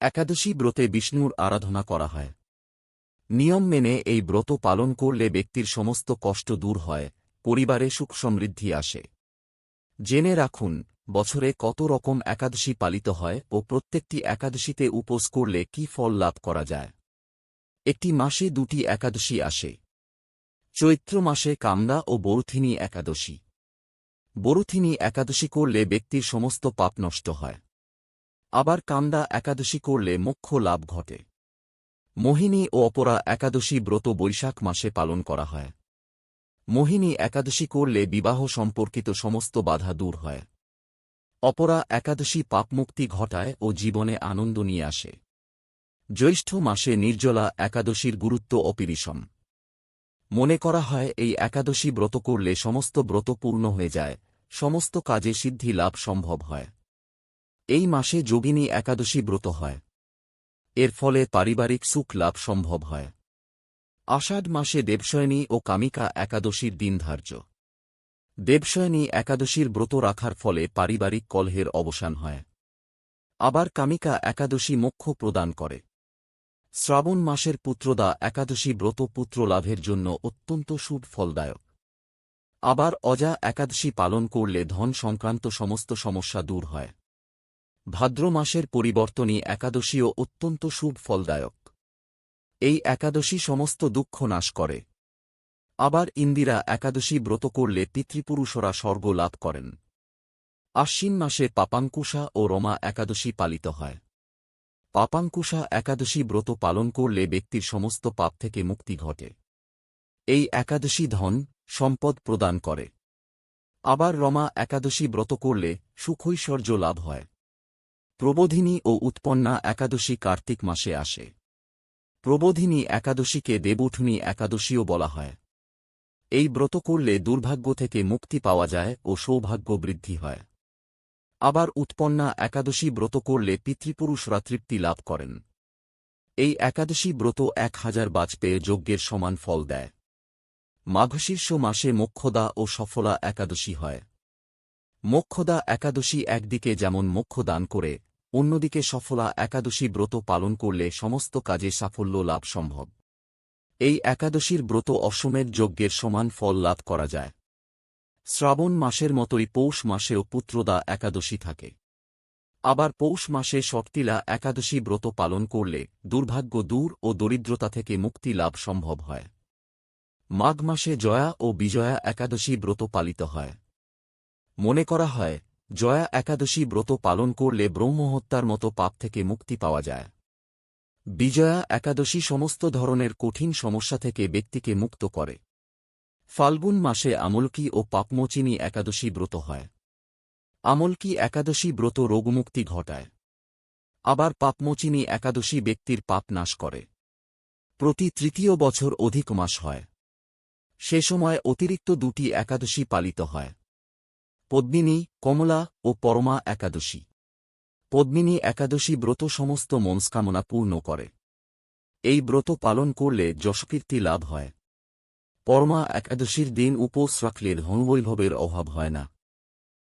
একাদশী ব্রতে বিষ্ণুর আরাধনা করা হয়। নিয়ম মেনে এই ব্রত পালন করলে ব্যক্তির সমস্ত কষ্ট দূর হয়, পরিবারে সুখ সমৃদ্ধি আসে। জেনে রাখুন, বছরে কত রকম একাদশী পালিত হয় ও প্রত্যেকটি একাদশীতে উপোস করলে কি ফল লাভ করা যায়। একটি মাসে দুটি একাদশী আসে। চৈত্র মাসে কামদা ও বরুথিনী একাদশী। বরুথিনী একাদশী করলে ব্যক্তির সমস্ত পাপ নষ্ট হয়। আবার কামদা একাদশী করলে মোক্ষ লাভ ঘটে। মোহিনী ও অপরা একাদশী ব্রত বৈশাখ মাসে পালন করা হয়। মোহিনী একাদশী করলে বিবাহ সম্পর্কিত সমস্ত বাধা দূর হয়। অপরা একাদশী পাপমুক্তি ঘটায় ও জীবনে আনন্দ নিয়ে আসে। জ্যৈষ্ঠ মাসে নির্জলা একাদশীর গুরুত্ব অপিরিসম। মনে করা হয় এই একাদশী ব্রত করলে সমস্ত ব্রত পূর্ণ হয়ে যায়, সমস্ত কাজে সিদ্ধি লাভ সম্ভব হয়। এই মাসে যোগিনী একাদশী ব্রত হয়। এর ফলে পারিবারিক সুখ লাভ সম্ভব হয়। আষাঢ় মাসে দেবশয়নী ও কামিকা একাদশীর দিন ধার্য। দেবশয়নী একাদশীর ব্রত রাখার ফলে পারিবারিক কলহের অবসান হয়। আবার কামিকা একাদশী মোক্ষ প্রদান করে। শ্রাবণ মাসের পুত্রদা একাদশী ব্রত পুত্র লাভের জন্য অত্যন্ত শুভ ফলদায়ক। আবার অজা একাদশী পালন করলে ধন সংক্রান্ত সমস্ত সমস্যা দূর হয়। ভাদ্র মাসের পরিবর্তনই একাদশীও অত্যন্ত শুভ ফলদায়ক। এই একাদশী সমস্ত দুঃখ নাশ করে। আবার ইন্দিরা একাদশী ব্রত করলে পিতৃপুরুষরা স্বর্গ লাভ করেন। আশ্বিন মাসে পাপাঙ্কুশা ও রমা একাদশী পালিত হয়। পাপাঙ্কুশা একাদশী ব্রত পালন করলে ব্যক্তির সমস্ত পাপ থেকে মুক্তি ঘটে। এই একাদশী ধন, সম্পদ প্রদান করে। আবার রমা একাদশী ব্রত করলে সুখৈশ্বর্য লাভ হয়। প্রবোধিনী ও উৎপন্না একাদশী কার্তিক মাসে আসে। প্রবোধিনী একাদশীকে দেবউঠনী একাদশীও বলা হয়। এই ব্রত করলে দুর্ভাগ্য থেকে মুক্তি পাওয়া যায় ও সৌভাগ্য বৃদ্ধি হয়। আবার উৎপন্না একাদশী ব্রত করলে পিতৃপুরুষরা তৃপ্তি লাভ করেন। এই একাদশী ব্রত এক হাজার বাজপেয়ে যজ্ঞের সমান ফল দেয়। মাঘশীর্ষ মাসে মোক্ষদা ও সফলা একাদশী হয়। মোক্ষদা একাদশী একদিকে যেমন মোক্ষ দান করে অন্যদিকে সফলা একাদশী ব্রত পালন করলে সমস্ত কাজে সাফল্য লাভ সম্ভব। এই একাদশীর ব্রত অসমের যজ্ঞের সমান ফল লাভ করা যায়। শ্রাবণ মাসের মতোই পৌষ মাসেও পুত্রদা একাদশী থাকে। আবার পৌষ মাসে শর্তিলা একাদশী ব্রত পালন করলে দুর্ভাগ্য দূর ও দরিদ্রতা থেকে মুক্তি লাভ সম্ভব হয়। মাঘ মাসে জয়া ও বিজয়া একাদশী ব্রত পালিত হয়। মনে করা হয় জয়া একাদশী ব্রত পালন করলে ব্রহ্মহত্যার মতো পাপ থেকে মুক্তি পাওয়া যায়। বিজয়া একাদশী সমস্ত ধরনের কঠিন সমস্যা থেকে ব্যক্তিকে মুক্ত করে। ফাল্গুন মাসে আমলকি ও পাপমোচিনী একাদশী ব্রত হয়। আমলকি একাদশী ব্রত রোগমুক্তি ঘটায়। আবার পাপমোচিনী একাদশী ব্যক্তির পাপ নাশ করে। প্রতি তৃতীয় বছর অধিক মাস হয়। সে সময় অতিরিক্ত দুটি একাদশী পালিত হয়। পদ্মিনী, কমলা ও পরমা একাদশী। পদ্মিনী একাদশী ব্রত সমস্ত মনস্কামনা পূর্ণ করে। এই ব্রত পালন করলে যশকীর্তি লাভ হয়। পরমা একাদশীর দিন উপোস রাখলে ধনবৈভবের অভাব হয় না।